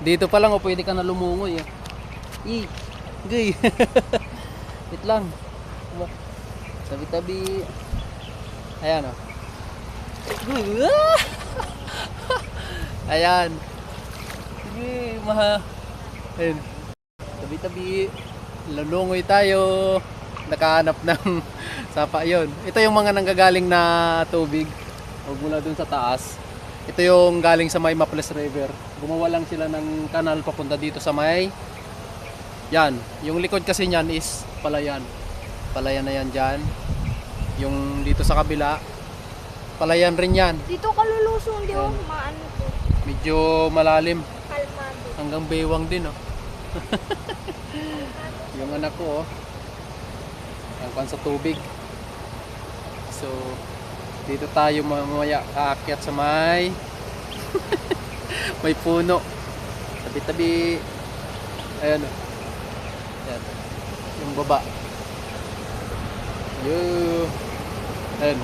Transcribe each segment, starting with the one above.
Dito pa lang o pwede ka na lumungoy. Eh. I, gay. Wait lang. Tabi-tabi. Ayan o. Ayan. Sige, maha. Ayan. Tabi-tabi. Lulungoy tayo. Nakahanap ng sapa yon. Ito yung mga nanggagaling na tubig. Huwag mula dun sa taas. Ito yung galing sa may Maples River. Gumawa lang sila ng kanal papunta dito sa may yan. Yung likod kasi niyan is palayan. Palayan na yan dyan. Yung dito sa kabila, palayan rin yan. Dito ka lulusong, di ba? Ayan. Maano to? Medyo malalim. Kalmado. Hanggang baywang din, oh. yung anak ko, oh. Ang kan sa tubig. So, dito tayo mamaya aakyat sa may may puno. Tabi-tabi. Ayan, oh. Ayan. Yung baba. Yo. Ayan.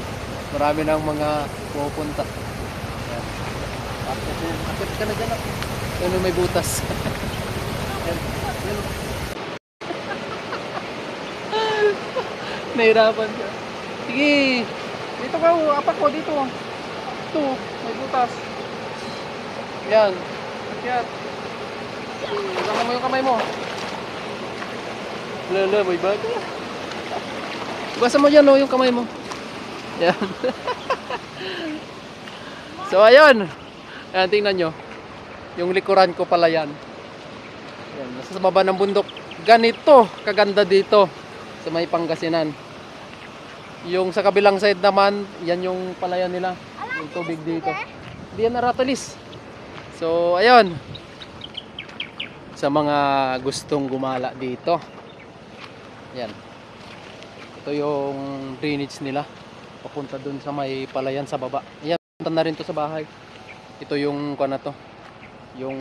Marami nang mga pupunta. Ayan. Akit, ka na dyan. ah. Ano may butas. Ayan. Ayan. Nahirapan siya. Sige. Dito ka, oh. apak ko dito. Ito, may butas. Yan. Akyat. Sama mo yung kamay mo. Lala, may bago. Basa mo dyan, oh, yung kamay mo. Yan. so, ayun. Ayan, tingnan nyo. Yung likuran ko pala yan. Yan, nasa sa baba ng bundok. Ganito, kaganda dito sa may Pangasinan. Yung sa kabilang side naman, yan yung palayan nila. Yung tubig dito. Hindi yan naratalis. So, ayun. Sa mga gustong gumala dito. Yan. Ito yung drainage nila. Papunta dun sa may palayan sa baba. Ayan, punta na rin to sa bahay. Ito yung kana to. Yung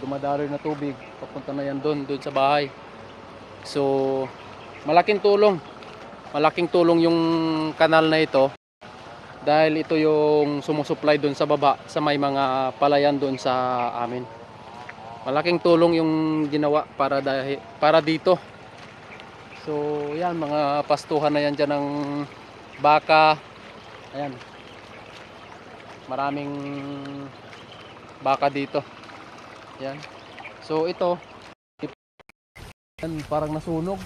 dumadaroy na tubig. Papunta na yan dun, dun sa bahay. So, malaking tulong. Malaking tulong yung kanal na ito. Dahil ito yung sumusupply dun sa baba sa may mga palayan dun sa amin. Malaking tulong yung ginawa para dahil para dito. So, yan mga pastuhan na yan dyan ng baka. Ayan. Maraming baka dito. Yan. So, ito yan, parang nasunog.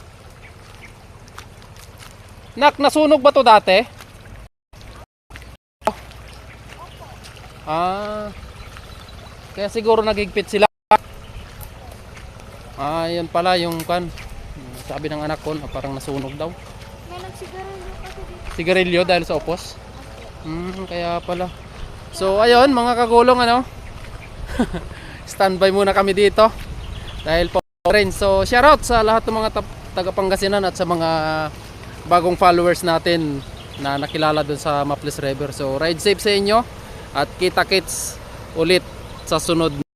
Nak, nasunog ba to dati? Ah. Kaya siguro nagigpit sila. Ah, yan pala yung kan. Sabi ng anak ko na parang nasunog daw. May nagsigarilyo kasi dito. Sigarilyo dahil sa opos. Hmm, kaya pala. So, ayun mga kagulong ano. Standby muna kami dito. Dahil po rin. So, shoutout sa lahat ng mga taga Pangasinan at sa mga bagong followers natin na nakilala dun sa Maples River. So, ride safe sa inyo at kita-kits ulit sa sunod